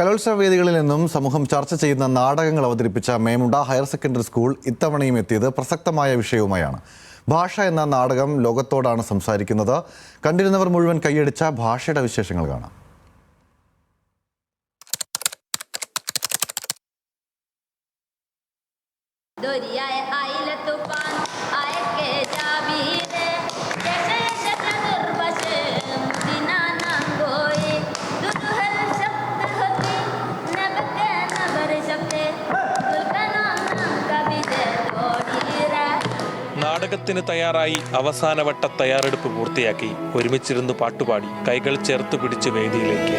കലോത്സവ വേദികളിൽ നിന്നും സമൂഹം ചർച്ച ചെയ്യുന്ന നാടകങ്ങൾ അവതരിപ്പിച്ച മേമുണ്ട ഹയർ സെക്കൻഡറി സ്കൂൾ ഇത്തവണയും എത്തിയത് പ്രസക്തമായ വിഷയവുമായാണ്. ഭാഷ എന്ന നാടകം ലോകത്തോടാണ് സംസാരിക്കുന്നത്. കണ്ടിരുന്നവർ മുഴുവൻ കൈയടിച്ച ഭാഷയുടെ വിശേഷങ്ങൾ കാണാം. ദൊരിയായ ആയില നാടകത്തിന് തയ്യാറായി അവസാനവട്ട തയ്യാറെടുപ്പ് പൂർത്തിയാക്കി ഒരുമിച്ചിരുന്ന് പാട്ടുപാടി കൈകൾ ചേർത്ത് പിടിച്ച് വേദിയിലേക്ക്.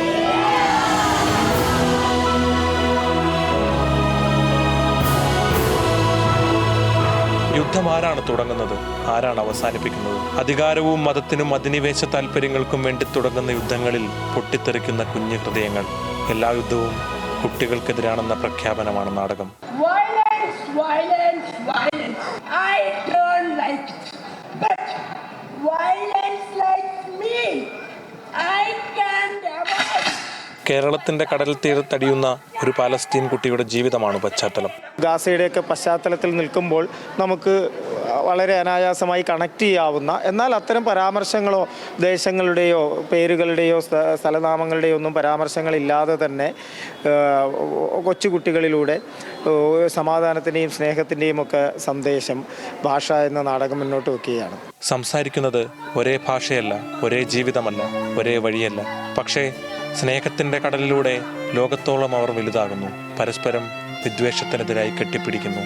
യുദ്ധം ആരാണ് തുടങ്ങുന്നത്? ആരാണ് അവസാനിപ്പിക്കുന്നത്? അധികാരവും മതത്തിനും അധിനിവേശ താല്പര്യങ്ങൾക്കും വേണ്ടി തുടങ്ങുന്ന യുദ്ധങ്ങളിൽ പൊട്ടിത്തെറിക്കുന്ന കുഞ്ഞു ഹൃദയങ്ങൾ. എല്ലാ യുദ്ധവും കുട്ടികൾക്കെതിരാണെന്ന പ്രഖ്യാപനമാണ് നാടകം. Violence, violence. I കേരളത്തിന്റെ കടൽ തീരത്തടിയുന്ന ഒരു പാലസ്തീൻ കുട്ടിയുടെ ജീവിതമാണ് പശ്ചാത്തലം. ഗാസയുടെയൊക്കെ പശ്ചാത്തലത്തിൽ നിൽക്കുമ്പോൾ നമുക്ക് വളരെ അനായാസമായി കണക്ട് ചെയ്യാവുന്ന എന്നാൽ അത്തരം പരാമർശങ്ങളോ ദേശങ്ങളുടെയോ പേരുകളുടെയോ സ്ഥ- സ്ഥലനാമങ്ങളുടെയോ ഒന്നും പരാമർശങ്ങളില്ലാതെ തന്നെ കൊച്ചുകുട്ടികളിലൂടെ സമാധാനത്തിന്റെയും സ്നേഹത്തിന്റെയും ഒക്കെ സന്ദേശം ഭാഷ എന്ന നാടകം മുന്നോട്ട് വെക്കുകയാണ്. സംസാരിക്കുന്നത് ഒരേ ഭാഷയല്ല ഒരേ ജീവിതമല്ല ഒരേ വഴിയല്ല. പക്ഷേ സ്നേഹത്തിന്റെ കടലിലൂടെ ലോകത്തോളം അവർ വലുതാകുന്നു. പരസ്പരം വിദ്വേഷത്തിനെതിരായി കെട്ടിപ്പിടിക്കുന്നു.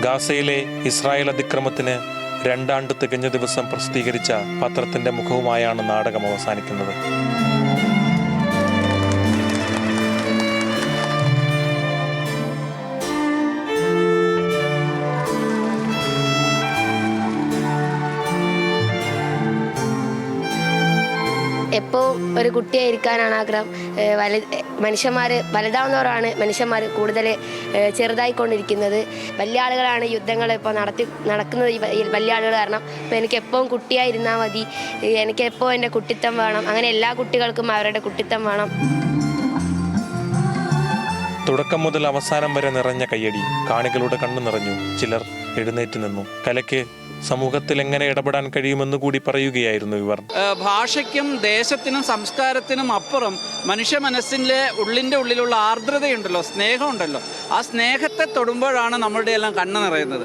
ഗാസയിലെ ഇസ്രായേൽ അതിക്രമത്തിന് രണ്ടാണ്ട് തികഞ്ഞ ദിവസം പ്രസിദ്ധീകരിച്ച പത്രത്തിന്റെ മുഖവുമായാണ് നാടകം അവസാനിക്കുന്നത്. എപ്പോൾ ഒരു കുട്ടിയായിരിക്കാനാണ് ആഗ്രഹം. വല മനുഷ്യന്മാർ വലുതാവുന്നവരാണ് മനുഷ്യന്മാർ കൂടുതൽ ചെറുതായിക്കൊണ്ടിരിക്കുന്നത്. വലിയ ആളുകളാണ് യുദ്ധങ്ങൾ ഇപ്പോൾ നടത്തി നടക്കുന്നത് ഈ വലിയ ആളുകൾ കാരണം ഇപ്പോൾ എനിക്ക് എപ്പോഴും കുട്ടിയായിരുന്നാൽ മതി. എനിക്ക് എപ്പോൾ എന്റെ കുട്ടിത്തം വേണം. അങ്ങനെ എല്ലാ കുട്ടികൾക്കും അവരുടെ കുട്ടിത്തം വേണം. തുടക്കം മുതൽ അവസാനം വരെ നിറഞ്ഞ കയ്യടി. കാണികളുടെ കണ്ണു നിറഞ്ഞു. ചിലർ എഴുന്നേറ്റ് നിന്നു. കലയ്ക്ക് സമൂഹത്തിൽ എങ്ങനെ ഇടപെടാൻ കഴിയുമെന്ന് കൂടി പറയുകയായിരുന്നു ഇവർ. ഭാഷയ്ക്കും ദേശത്തിനും സംസ്കാരത്തിനും അപ്പുറം മനുഷ്യ മനസ്സിന്റെ ഉള്ളിന്റെ ഉള്ളിലുള്ള ആർദ്രതയുണ്ടല്ലോ സ്നേഹമുണ്ടല്ലോ. ആ സ്നേഹത്തെ തൊടുമ്പോഴാണ് നമ്മളുടെ എല്ലാം കണ്ണ് നിറയുന്നത്.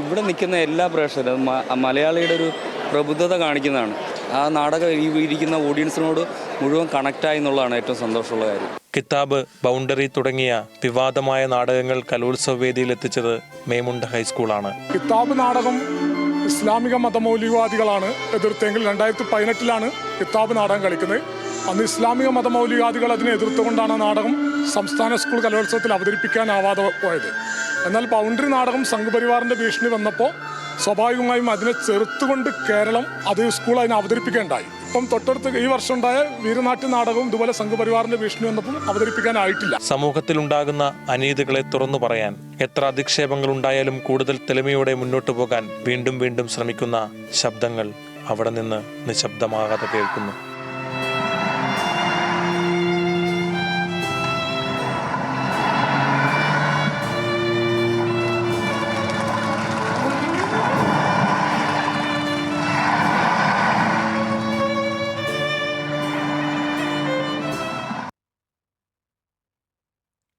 ഇവിടെ നിൽക്കുന്ന എല്ലാ പ്രേക്ഷകരും മലയാളിയുടെ ഒരു പ്രബുദ്ധത കാണിക്കുന്നതാണ്. ആ നാടകം ഇരിക്കുന്ന ഓഡിയൻസിനോട് മുഴുവൻ കണക്റ്റായി എന്നുള്ളതാണ് ഏറ്റവും സന്തോഷമുള്ള കാര്യം. കിതാബ് ബൗണ്ടറി തുടങ്ങിയ വിവാദമായ നാടകങ്ങൾ കലോത്സവ വേദിയിൽ എത്തിച്ചത് മേമുണ്ട ഹൈസ്കൂളാണ്. കിതാബ് നാടകം ഇസ്ലാമിക മതമൗലികവാദികളാണ് എതിർത്തെങ്കിൽ രണ്ടായിരത്തി പതിനെട്ടിലാണ് കിതാബ് നാടകം കളിക്കുന്നത്. അന്ന് ഇസ്ലാമിക മതമൗലികവാദികൾ അതിനെ എതിർത്തുകൊണ്ടാണ് നാടകം സംസ്ഥാന സ്കൂൾ കലോത്സവത്തിൽ അവതരിപ്പിക്കാനാവാതെ പോയത്. എന്നാൽ ബൗണ്ടറി നാടകം സംഘപരിവാറിന്റെ ഭീഷണി വന്നപ്പോൾ സ്വാഭാവികമായും അതിനെ ചെറുത്തുകൊണ്ട് കേരളം അതേ സ്കൂൾ അതിനെ അവതരിപ്പിക്കേണ്ടായി. ഇപ്പം തൊട്ടടുത്ത് ഈ വർഷം ഉണ്ടായ വീരനാട്ടു നാടകവും ഇതുപോലെ സംഘപരിവാറിന്റെ ഭീഷണി വന്നപ്പോൾ അവതരിപ്പിക്കാനായിട്ടില്ല. സമൂഹത്തിലുണ്ടാകുന്ന അനീതികളെ തുറന്നു പറയാൻ എത്ര അധിക്ഷേപങ്ങൾ ഉണ്ടായാലും കൂടുതൽ തെളിമയോടെ മുന്നോട്ടു പോകാൻ വീണ്ടും വീണ്ടും ശ്രമിക്കുന്ന ശബ്ദങ്ങൾ അവിടെ നിന്ന് നിശബ്ദമാകാതെ കേൾക്കുന്നു.